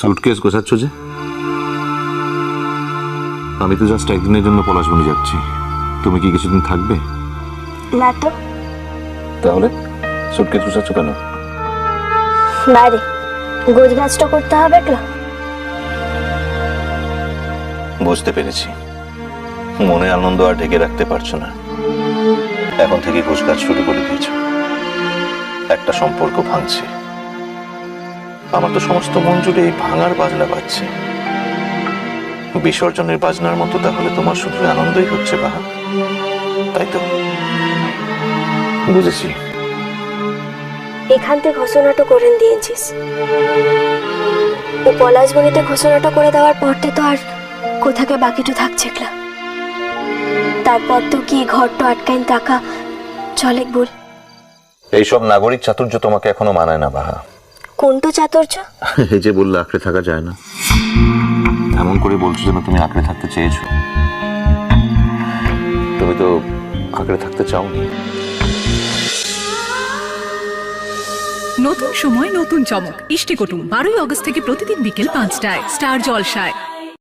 সাউটকেস গোছাচ্ছ যে? আমি তো জাস্ট একদিনের জন্য পলাশবনি যাচ্ছি। তুমি কি কিছুদিন থাকবে? না তো। তাহলে সুটকেস গোছাচ্ছ কেন? বাইরে গোছ গাছটা করতে হবে তো। বুঝতে পেরেছি। মনে আনন্দ আর ঢেকে রাখতে পারছ না। এখন থেকে গোছগাছ শুরু করে দিয়েছ। একটা সম্পর্ক ভাঙছে। আমার তো সমস্ত মন জুড়ে এই ভাঙার বাজনা বাজছে। বিসর্জনের বাজনার মতো তাহলে তোমার শুধু আনন্দই হচ্ছে বাহা। তাই তো? বুঝেছি। এখান থেকে ঘোষণাটা করে দিয়েছিস। ও পলাশবনিতে ঘোষণাটা করে দেওয়ার পরতে তো আর কোথাকে বাকিটু থাকছে না। তারপর তো কি ঘরটা আটকাইন টাকা? চলে বল। এইসব নাগরিক চাতুর্য তোমাকে এখনও মানায় না বাহা। কোনটো চাতুর্য? এই যে বললে আঁকড়ে থাকা যায় না। এমন করে বলছো যেন তুমি আঁকড়ে থাকতে চেয়েছো। তুমি তো আঁকড়ে থাকতে চাওনি। নতুন সময় নতুন চমক। ইষ্টি কুটুম বারোই অগস্ট থেকে প্রতিদিন বিকেল পাঁচটায় স্টার জলসায়।